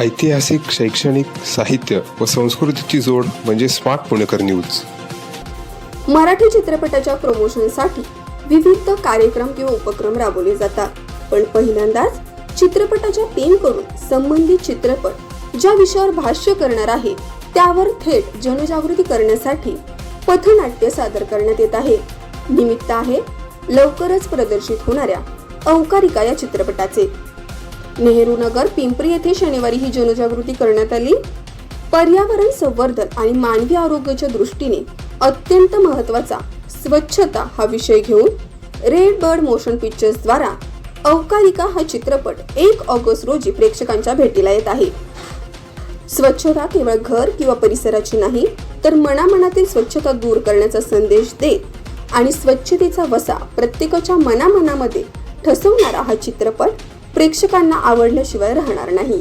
ऐतिहासिक शैक्षणिक साहित्य व संस्कृतीची जोड म्हणजे स्मार्ट पुणेकर न्यूज. मराठी चित्रपटाच्या प्रमोशनसाठी विविध कार्यक्रम किंवा उपक्रम राबवले जातात. पण पहिल्यांदाच चित्रपटाच्या टीमकडून संबंधित चित्रपट ज्या विषयावर भाष्य करणार आहे त्यावर थेट जनजागृती करण्यासाठी पथनाट्य सादर करण्यात येत आहे. निमित्त आहे लवकरच प्रदर्शित होणाऱ्या अवकारिका या चित्रपटाचे. नेहरू नगर पिंपरी येथे शनिवारी ही जनजागृती करण्यात आली. पर्यावरण संवर्धन आणि मानवी आरोग्याच्या दृष्टीने अत्यंत महत्त्वाचा स्वच्छता हा विषय घेऊन रेड बर्ड मोशन पिक्चर्स द्वारा अवकारिका हा चित्रपट एक ऑगस्ट रोजी प्रेक्षकांच्या भेटीला येत आहे. स्वच्छता केवळ घर किंवा परिसराची नाही तर मनामनातील स्वच्छता दूर करण्याचा संदेश देत आणि स्वच्छतेचा वसा प्रत्येकाच्या मनामनामध्ये ठसवणारा हा चित्रपट प्रेक्षकांना आवडल्याशिवाय राहणार नाही.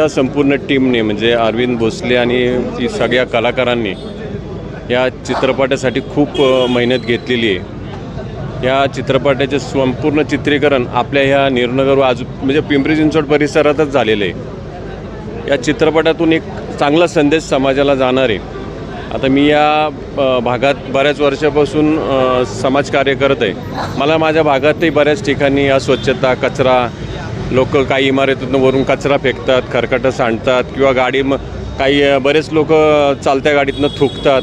या संपूर्ण टीमने म्हणजे अरविंद भोसले आणि ती सगळ्या कलाकारांनी या चित्रपटासाठी खूप मेहनत घेतलेली आहे. या चित्रपटाचे संपूर्ण चित्रीकरण आपल्या ह्या निर्नगर आजू म्हणजे पिंपरी चिंचवड परिसरातच झालेलं आहे. या चित्रपटातून एक चांगला संदेश समाजाला जाणार आहे. आता मी या भागात बऱ्याच वर्षापासून समाजकार्य करत आहे. मला माझ्या भागातही बऱ्याच ठिकाणी अस्वच्छता कचरा लोक काही इमारतीतून वरून कचरा फेकतात खरकटं सांडतात किंवा गाडी म काही बरेच लोक चालत्या गाडीतनं थुकतात.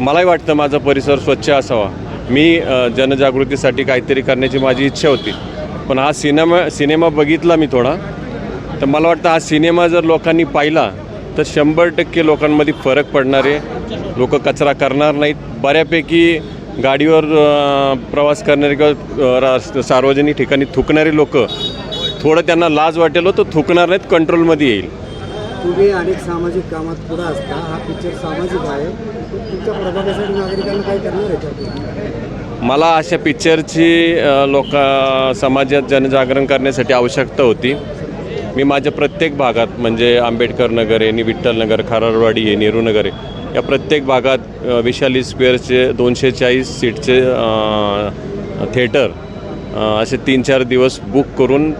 मलाही वाटतं माझा परिसर स्वच्छ असावा. मी जनजागृतीसाठी काहीतरी करण्याची माझी इच्छा होती. पण हा सिनेमा सिनेमा बघितला मी थोडा. तर मला वाटतं हा सिनेमा जर लोकांनी पाहिला तर शंभर टक्के लोकांमध्ये फरक पडणार आहे. लोक कचरा करणार नाहीत. बऱ्यापैकी गाडीवर प्रवास करणारे किंवा सार्वजनिक ठिकाणी थुकणारे लोक थोडं त्यांना लाज वाटेल हो, तर थुकणार नाहीत कंट्रोलमध्ये येईल. तुम्ही अनेक सामाजिक कामात पुढे असता. हा पिक्चर सामाजिक आहे. तुमच्या प्रभागासाठी नागरिकांना काय करणार? मला अशा पिक्चरची लोक समाजात जनजागरण करण्यासाठी आवश्यकता होती. मी माझ्या प्रत्येक भागात म्हणजे आंबेडकर नगर आहे नि विठ्ठलनगर खारारवाडी खरारवाडी आहे नेहरू नगर आहे या प्रत्येक भागात विशाली स्क्वेअरचे दोनशे चाळीस सीटचे थिएटर असे तीन चार दिवस बुक करून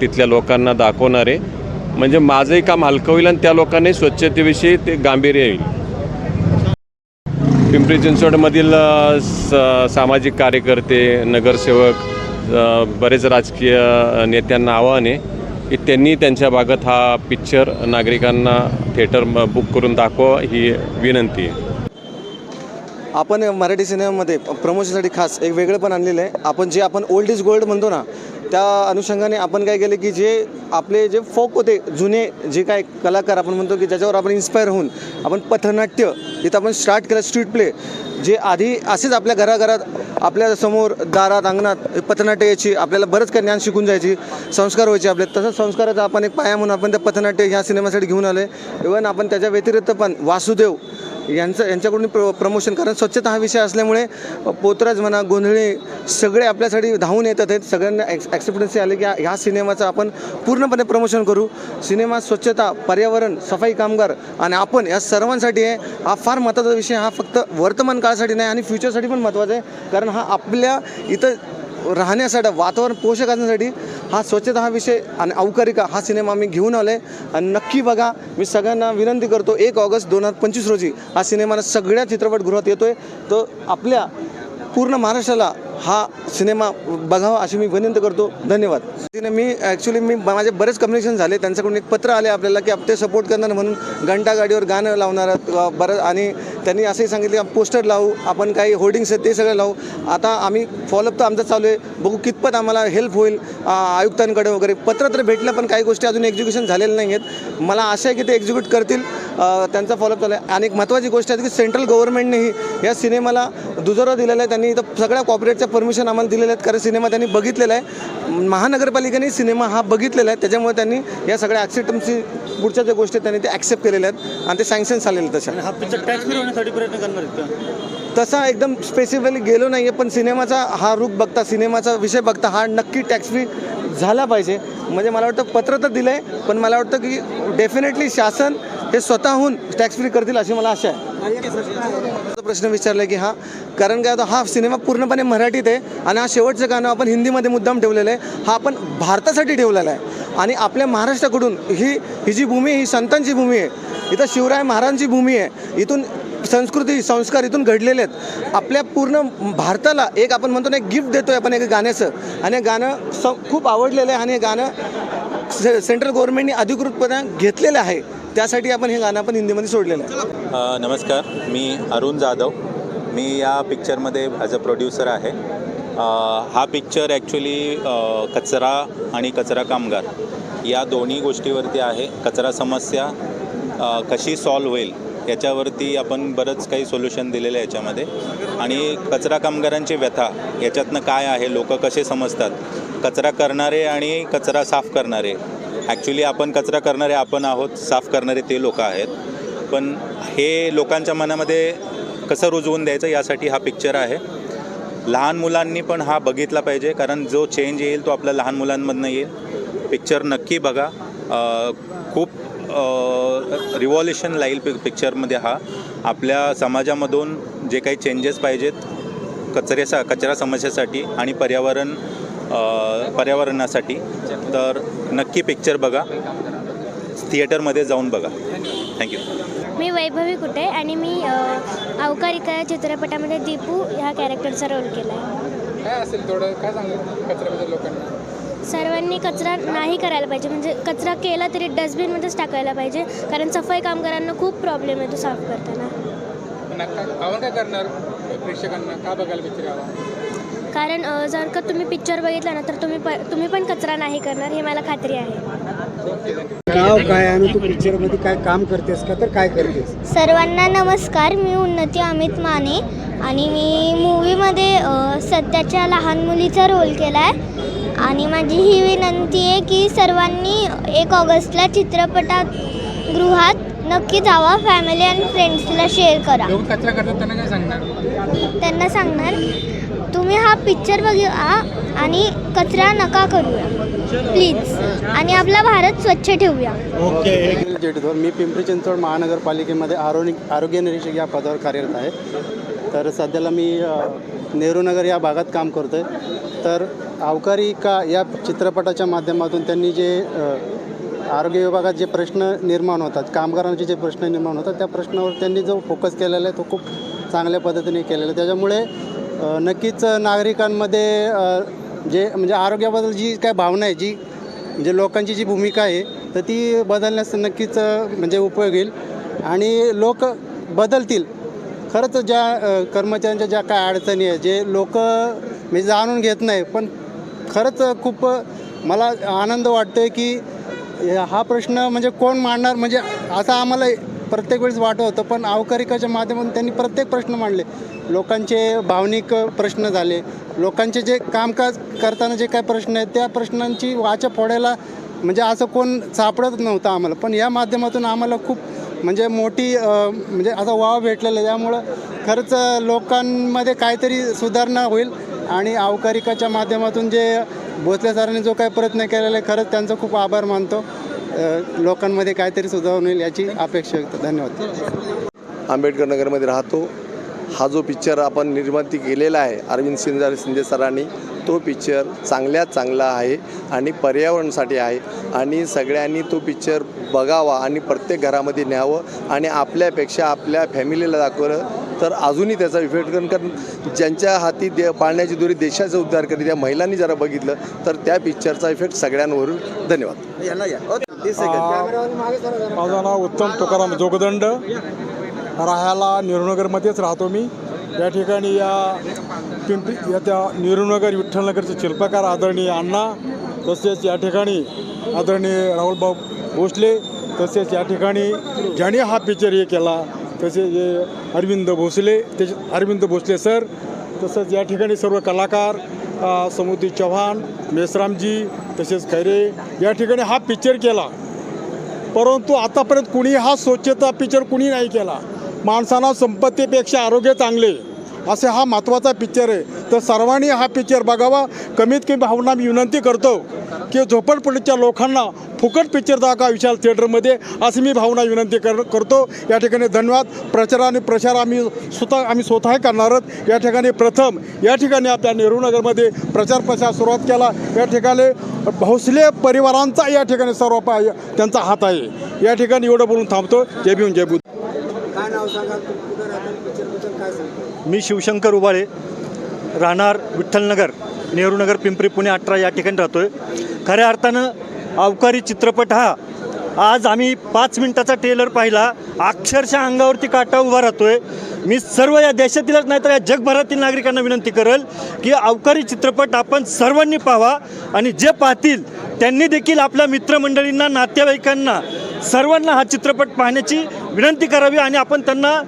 तिथल्या लोकांना दाखवणार आहे. म्हणजे माझंही काम हलकं होईल आणि त्या लोकांनी स्वच्छतेविषयी ते गांभीर्य येईल. पिंपरी चिंचवडमधील स- सामाजिक कार्यकर्ते नगरसेवक बरेच राजकीय नेत्यांना आव्हान आहे. की त्यांनी त्यांच्या भागात हा पिक्चर नागरिकांना थिएटर बुक करून दाखवा ही विनंती आहे. आपण मराठी सिनेमामध्ये प्रमोशनसाठी खास एक वेगळं पण आणलेलं आहे. आपण जे आपण ओल्ड इज गोल्ड म्हणतो ना त्या अनुषंगाने आपण काय केलं की जे आपले जे फोक होते जुने जे काय कलाकार आपण म्हणतो की ज्याच्यावर आपण इन्स्पायर होऊन आपण पथनाट्य जिथं आपण स्टार्ट केलं स्ट्रीट प्ले जे आधी असेच आपल्या घराघरात आपल्यासमोर दारात अंगणात पथनाट्य यायची आपल्याला बरंच काही ज्ञान शिकून जायची संस्कार व्हायचे आपले. तसंच संस्काराचा आपण एक पाया म्हणून आपण त्या पथनाट्य ह्या सिनेमासाठी घेऊन आलो आहे इवन आपण त्याच्या व्यतिरिक्त पण वासुदेव यांचं यांच्याकडून प्र प्रमोशन कारण स्वच्छता हा विषय असल्यामुळे पोतराज म्हणा गोंधळी सगळे आपल्यासाठी धावून येतात आहेत. सगळ्यांना ॲक्स ॲक्सेप्टन्सी आले की ह्या सिनेमाचं आपण पूर्णपणे प्रमोशन करू. सिनेमा स्वच्छता पर्यावरण सफाई कामगार आणि आपण या सर्वांसाठी आहे. हा फार महत्त्वाचा विषय हा फक्त वर्तमान काळासाठी नाही आणि फ्युचरसाठी पण महत्त्वाचा आहे. कारण हा आपल्या इथं राहण्यासाठी वातावरण पोषक असण्यासाठी हा स्वच्छता हा विषय आणि अवकारिका हा सिनेमा मी घेऊन आलो आहे आणि नक्की बघा मी सगळ्यांना विनंती करतो एक ऑगस्ट दोन हजार पंचवीस रोजी हा सिनेमा सगळ्या चित्रपटगृहात येतो आहे तर आपल्या पूर्ण महाराष्ट्राला हा सिनेमा बघावा अशी मी विनंती करतो. धन्यवाद. तिने मी ॲक्च्युली मी माझे बरेच कम्युनिकेशन झाले. त्यांच्याकडून एक पत्र आले आपल्याला की आप ते सपोर्ट करणार म्हणून घंटा गाडीवर गाणं लावणार बरं आणि त्यांनी असंही सांगितले की पोस्टर लावू आपण काही होर्डिंग्स आहेत ते सगळं लावू. आता आम्ही फॉलोअप तर आमचा चालू आहे. बघू कितपत आम्हाला हेल्प होईल आयुक्तांकडे वगैरे. पत्र तर भेटलं पण काही गोष्टी अजून एक्झिक्युशन झालेल्या नाही आहेत. मला आशा आहे की ते एक्झिक्यूट करतील. त्यांचा फॉलोअप चालू आहे. आणि एक महत्त्वाची गोष्ट आहे की सेंट्रल गव्हर्नमेंटनेही या सिनेमाला दुजोरा दिलेला आहे. त्यांनी इथं सगळ्या कॉपरेटच्या परमिशन आम्हाला दिलेल्या आहेत कारण सिनेमा त्यांनी बघितलेला आहे. महानगरपालिकेने सिनेमा हा बघितलेला आहे त्याच्यामुळे त्यांनी या सगळ्या ॲक्सेप्टन्सी पुढच्या ज्या गोष्टी त्यांनी ते ॲक्सेप्ट केलेल्या आहेत आणि ते सँक्शन झालेले आहेत तशा हा पिक्चर टॅक्स फ्री होण्यासाठी प्रयत्न करणार आहेत तसा एकदम स्पेसिफिकली गेलो नाही आहे पण सिनेमाचा हा रूप बघता सिनेमाचा विषय बघता हा नक्की टॅक्स फ्री झाला पाहिजे. म्हणजे मला वाटतं पत्र तर दिलं आहे पण मला वाटतं की डेफिनेटली शासन हे स्वतःहून टॅक्स फ्री करतील अशी मला आशा आहे. प्रश्न विचारला की हा कारण काय आता हा सिनेमा पूर्णपणे मराठीत आहे आणि हा शेवटचं गाणं आपण हिंदीमध्ये मुद्दाम ठेवलेलं आहे हा आपण भारतासाठी ठेवलेला आहे. आणि आपल्या महाराष्ट्राकडून ही ही जी भूमी ही संतांची भूमी आहे इथं शिवराय महाराजांची भूमी आहे इथून संस्कृती संस्कार इथून घडलेले आहेत. आपल्या पूर्ण भारताला एक आपण म्हणतो ना एक गिफ्ट देतोय आपण एक गाण्याचं. आणि हे गाणं स खूप आवडलेलं आहे आणि हे गाणं से सेंट्रल गव्हर्नमेंटने अधिकृतपणे घेतलेलं आहे. त्यासाठी आपण हे गाणं आपण हिंदीमध्ये सोडलेलं आहे. नमस्कार मी अरुण जाधव. मी या पिक्चरमध्ये ॲज अ प्रोड्युसर आहे. हा पिक्चर ॲक्च्युली कचरा आणि कचरा कामगार या दोन्ही गोष्टीवरती आहे. कचरा समस्या कशी सॉल्व होईल याच्यावरती आपण बरंच काही सोल्युशन दिलेलं आहे याच्यामध्ये. आणि कचरा कामगारांची व्यथा याच्यातनं काय आहे लोक कसे समजतात? कचरा करणारे आणि कचरा साफ करणारे. ॲक्च्युली आपण कचरा करणारे आपण आहोत साफ करणारे ते लोक आहेत. पण हे लोकांच्या मनामध्ये कसं रुजवून द्यायचं यासाठी हा पिक्चर आहे. लहान मुलांनी पण हा बघितला पाहिजे कारण जो चेंज येईल तो आपल्या लहान मुलांमधनं येईल. पिक्चर नक्की बघा. खूप रिव्हॉल्युशन लाईल पिक पिक्चरमध्ये हा. आपल्या समाजामधून जे काही चेंजेस पाहिजेत कचऱ्याचा कचरा समस्येसाठी आणि पर्यावरण पर्यावरणासाठी. तर नक्की पिक्चर बघा. थिएटरमध्ये जाऊन बघा. थँक्यू मी वैभवी कुटे आणि मी अवकारिका या चित्रपटामध्ये दीपू ह्या कॅरेक्टरचा रोल केला आहे काय असेल थोडं काय सांगेल कचऱ्याबद्दल लोकांना? सर्वांनी कचरा नाही करायला पाहिजे. म्हणजे कचरा केला तरी डस्टबिनमध्येच टाकायला पाहिजे. कारण सफाई कामगारांना खूप प्रॉब्लेम येतो साफ करताना. काय करणार? प्रेक्षकांना का बघायला पिक्चर यावा? कारण जर का तुम्ही पिक्चर बघितला ना तर तुम्ही प तुम्ही पण कचरा नाही करणार हे मला खात्री आहे. नाव काय आणि तू पिक्चरमध्ये काय काम करतेस का तर काय करतेस? सर्वांना नमस्कार मी उन्नती अमित माने आणि मी मूवीमध्ये सध्याच्या लहान मुलीचा रोल केला आहे आणि माझी ही विनंती आहे की सर्वांनी एक ऑगस्टला चित्रपटात गृहात नक्की जावा फॅमिली आणि फ्रेंड्सला शेअर करा. लोक कचरा करतात त्यांना काय सांगणार? त्यांना सांगणार तुम्ही हा पिक्चर बघा आणि कचरा नका करूया. प्लीज आणि आपला भारत स्वच्छ ठेवूया. जेठधर मी पिंपरी चिंचवड महानगरपालिकेमध्ये आरोग्य आरोग्य निरीक्षक या पदावर कार्यरत आहे. तर सध्याला मी नेहरूनगर या भागात काम करतो आहे तर अवकारी का या चित्रपटाच्या माध्यमातून त्यांनी जे आरोग्य विभागात जे प्रश्न निर्माण होतात कामगारांचे जे प्रश्न निर्माण होतात त्या प्रश्नावर त्यांनी जो फोकस केलेला आहे तो खूप चांगल्या पद्धतीने केलेला आहे. त्याच्यामुळे नक्कीच नागरिकांमध्ये जे म्हणजे आरोग्याबद्दल जी काय भावना आहे जी म्हणजे लोकांची जी भूमिका आहे तर ती बदलण्यास नक्कीच म्हणजे उपयोग येईल. आणि लोक बदलतील. खरंच ज्या कर्मचाऱ्यांच्या ज्या काय अडचणी आहे जे लोक मी जाणून घेत नाही पण खरंच खूप मला आनंद वाटतो आहे की हा प्रश्न म्हणजे कोण मांडणार? म्हणजे असं आम्हाला प्रत्येक वेळेस वाटत होतं पण अवकारिकाच्या माध्यमातून त्यांनी प्रत्येक प्रश्न मांडले. लोकांचे भावनिक प्रश्न झाले. लोकांचे जे कामकाज करताना जे काय प्रश्न आहेत त्या प्रश्नांची वाचा फोडायला म्हणजे असं कोण सापडत नव्हतं आम्हाला. पण या माध्यमातून आम्हाला खूप म्हणजे मोठी म्हणजे असा वाव भेटलेला आहे. त्यामुळं खरंच लोकांमध्ये काहीतरी सुधारणा होईल आणि अवकारिकाच्या माध्यमातून जे भोसले सरांनी जो काही प्रयत्न केलेला आहे खरंच त्यांचा खूप आभार मानतो. लोकांमध्ये काहीतरी सुधारून होईल याची अपेक्षा व्यक्त धन्यवाद. आंबेडकर नगरमध्ये राहतो. हा जो पिक्चर आपण निर्माती केलेला आहे अरविंद शिंदे शिंदे सरांनी तो पिक्चर चांगल्यात चांगला आहे आणि पर्यावरणासाठी आहे. आणि सगळ्यांनी तो पिक्चर बघावा आणि प्रत्येक घरामध्ये न्यावं आणि आपल्यापेक्षा आपल्या फॅमिलीला दाखवलं तर अजूनही त्याचा इफेक्ट कारण कारण ज्यांच्या हाती दे पाळण्याची दोरी देशाचा उद्धार करी त्या महिलांनी जरा बघितलं तर त्या पिक्चरचा इफेक्ट सगळ्यांवर होईल. धन्यवाद. यांना या. अ, तीस सेकंद माझं नाव उत्तम तुकाराम जोगदंड. राहायला नेहरूनगरमध्येच राहतो मी. या ठिकाणी या पिंपरी या त्या नेहरूनगर विठ्ठलनगरचे शिल्पकार आदरणीय अण्णा तसेच या ठिकाणी आदरणीय राहुलभाऊ भोसले तसेच या ठिकाणी ज्याने हा पिक्चर हे केला तसे जे अरविंद भोसले त्याचे अरविंद भोसले सर तसंच या ठिकाणी सर्व कलाकार समुद्री चव्हाण मेसरामजी तसेच खैरे या ठिकाणी हा पिक्चर केला. परंतु आतापर्यंत कुणी हा स्वच्छता पिक्चर कुणी नाही केला. माणसांना संपत्तीपेक्षा आरोग्य चांगले. असे हा महत्त्वाचा पिक्चर आहे. तर सर्वांनी हा पिक्चर बघावा. कमीत कमी भावना मी विनंती करतो की झोपडपट्टीच्या लोकांना फुकट पिक्चर दाखवा विशाल थिएटरमध्ये अशी मी भावना विनंती कर करतो. या ठिकाणी धन्यवाद. प्रचार आणि प्रचार आम्ही स्वतः आम्ही स्वतः करणार आहोत. या ठिकाणी प्रथम या ठिकाणी आपल्या नेहरू नगरमध्ये प्रचार प्रसार सुरुवात केला. या ठिकाणी भोसले परिवारांचा या ठिकाणी सर्व पाय त्यांचा हात आहे. या ठिकाणी एवढं बोलून थांबतो. जय भीम जय बुद्ध. मी शिवशंकर उबाळे राहणार विठ्ठलनगर नेहरूनगर पिंपरी पुणे अठरा या ठिकाणी राहतो आहे खऱ्या अर्थानं अवकारी चित्रपट हा आज आम्ही पाच मिनिटाचा ट्रेलर पाहिला. अक्षरशः अंगावरती काटा उभा राहतो आहे मी सर्व या देशातीलच नाही तर या जगभरातील नागरिकांना विनंती करेल की अवकारी चित्रपट आपण सर्वांनी पाहावा आणि जे पाहतील त्यांनी देखील आपल्या मित्रमंडळींना नातेवाईकांना सर्वांना हा चित्रपट पाहण्याची विनंती करावी आणि आपण त्यांना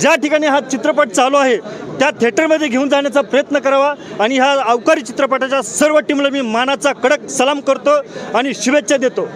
ज्या ठिकाणी हा चित्रपट चालू आहे त्या थिएटरमध्ये घेऊन जाण्याचा प्रयत्न करावा आणि ह्या अवकारी चित्रपटाच्या सर्व टीमला मी मानाचा कडक सलाम करतो आणि शुभेच्छा देतो.